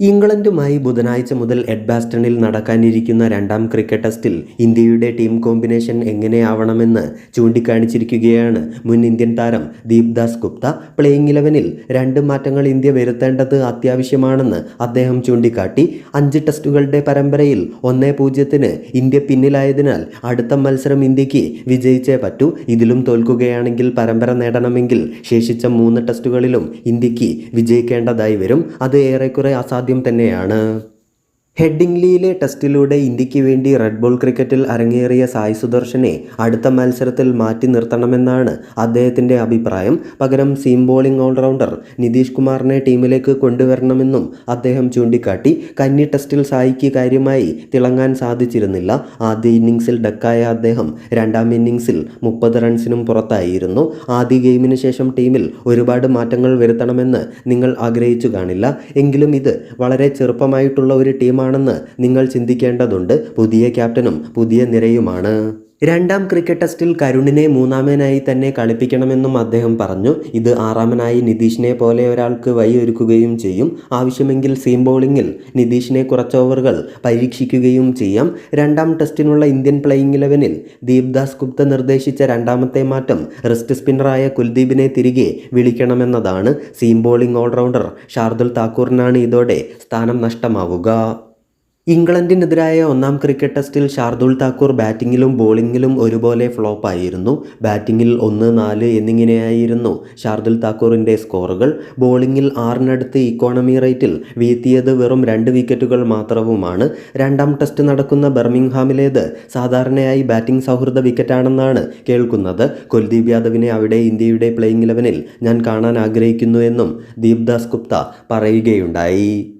ഇംഗ്ലണ്ടുമായി ബുധനാഴ്ച മുതൽ എഡ്ബാസ്റ്റണിൽ നടക്കാനിരിക്കുന്ന രണ്ടാം ക്രിക്കറ്റ് ടെസ്റ്റിൽ ഇന്ത്യയുടെ ടീം കോമ്പിനേഷൻ എങ്ങനെയാവണമെന്ന് ചൂണ്ടിക്കാണിച്ചിരിക്കുകയാണ് മുൻ ഇന്ത്യൻ താരം ദീപ്ദാസ് ഗുപ്ത. പ്ലേയിങ് ഇലവനിൽ രണ്ട് മാറ്റങ്ങൾ ഇന്ത്യ വരുത്തേണ്ടത് അത്യാവശ്യമാണെന്ന് അദ്ദേഹം ചൂണ്ടിക്കാട്ടി. അഞ്ച് ടെസ്റ്റുകളുടെ പരമ്പരയിൽ ഒന്നേ പൂജ്യത്തിന് ഇന്ത്യ പിന്നിലായതിനാൽ അടുത്ത മത്സരം ഇന്ത്യയ്ക്ക് വിജയിച്ചേ പറ്റൂ. ഇതിലും തോൽക്കുകയാണെങ്കിൽ പരമ്പര നേടണമെങ്കിൽ ശേഷിച്ച മൂന്ന് ടെസ്റ്റുകളിലും ഇന്ത്യയ്ക്ക് വിജയിക്കേണ്ടതായി വരും. അത് ഏറെക്കുറെ അസാധ്യം തന്നെയാണ്. ഹെഡിംഗ്ലിയിലെ ടെസ്റ്റിലൂടെ ഇന്ത്യയ്ക്ക് വേണ്ടി റെഡ് ബോൾ ക്രിക്കറ്റിൽ അരങ്ങേറിയ സായി സുദർശനെ അടുത്ത മത്സരത്തിൽ മാറ്റി നിർത്തണമെന്നാണ് അദ്ദേഹത്തിന്റെ അഭിപ്രായം. പകരം സീം ബോളിംഗ് ഓൾറൗണ്ടർ നിതീഷ് കുമാറിനെ ടീമിലേക്ക് കൊണ്ടുവരണമെന്നും അദ്ദേഹം ചൂണ്ടിക്കാട്ടി. കന്നി ടെസ്റ്റിൽ സായിക്ക് കാര്യമായി തിളങ്ങാൻ സാധിച്ചിരുന്നില്ല. ആദ്യ ഇന്നിംഗ്സിൽ ഡക്കായ അദ്ദേഹം രണ്ടാം ഇന്നിംഗ്സിൽ മുപ്പത് റൺസിനും പുറത്തായിരുന്നു. ആദ്യ ഗെയിമിന് ശേഷം ടീമിൽ ഒരുപാട് മാറ്റങ്ങൾ വരുത്തണമെന്ന് നിങ്ങൾ ആഗ്രഹിച്ചു കാണില്ല. എങ്കിലും ഇത് വളരെ ചെറുപ്പമായിട്ടുള്ള ഒരു ടീമാണെന്ന് നിങ്ങൾ ചിന്തിക്കേണ്ടതുണ്ട്. പുതിയ ക്യാപ്റ്റനും പുതിയ നിരയുമാണ്. രണ്ടാം ക്രിക്കറ്റ് ടെസ്റ്റിൽ കരുണിനെ മൂന്നാമനായി തന്നെ കളിപ്പിക്കണമെന്നും അദ്ദേഹം പറഞ്ഞു. ഇത് ആറാമനായി നിതീഷിനെ പോലെ ഒരാൾക്ക് വഴിയൊരുക്കുകയും ചെയ്യും. ആവശ്യമെങ്കിൽ സീം ബോളിങ്ങിൽ നിതീഷിനെ കുറച്ച് ഓവറുകൾ പരീക്ഷിക്കുകയും ചെയ്യാം. രണ്ടാം ടെസ്റ്റിനുള്ള ഇന്ത്യൻ പ്ലേയിങ് ഇലവനിൽ ദീപ്ദാസ് ഗുപ്ത നിർദ്ദേശിച്ച രണ്ടാമത്തെ മാറ്റം റിസ്റ്റ് സ്പിന്നറായ കുൽദീപിനെ തിരികെ വിളിക്കണമെന്നതാണ്. Seam bowling all rounder Shardul താക്കൂറിനാണ് ഇതോടെ സ്ഥാനം നഷ്ടമാവുക. ഇംഗ്ലണ്ടിനെതിരായ ഒന്നാം ക്രിക്കറ്റ് ടെസ്റ്റിൽ ഷാർദുൽ താക്കൂർ ബാറ്റിങ്ങിലും ബോളിങ്ങിലും ഒരുപോലെ ഫ്ലോപ്പായിരുന്നു ബാറ്റിങ്ങിൽ ഒന്ന് നാല് എന്നിങ്ങനെയായിരുന്നു ഷാർദുൽ താക്കൂറിന്റെ സ്കോറുകൾ. ബോളിങ്ങിൽ ആറിനടുത്ത് ഇക്കോണമി റേറ്റിൽ വീഴ്ത്തിയത് വെറും രണ്ട് വിക്കറ്റുകൾ മാത്രവുമാണ്. രണ്ടാം ടെസ്റ്റ് നടക്കുന്ന ബർമിംഗ്ഹാമിലേത് സാധാരണയായി ബാറ്റിംഗ് സൗഹൃദ വിക്കറ്റാണെന്നാണ് കേൾക്കുന്നത്. കുൽദീപ് യാദവിനെ അവിടെ ഇന്ത്യയുടെ പ്ലേയിങ് ഇലവനിൽ ഞാൻ കാണാൻ ആഗ്രഹിക്കുന്നു എന്നും ദീപ്ദാസ് ഗുപ്ത പറയുകയുണ്ടായി.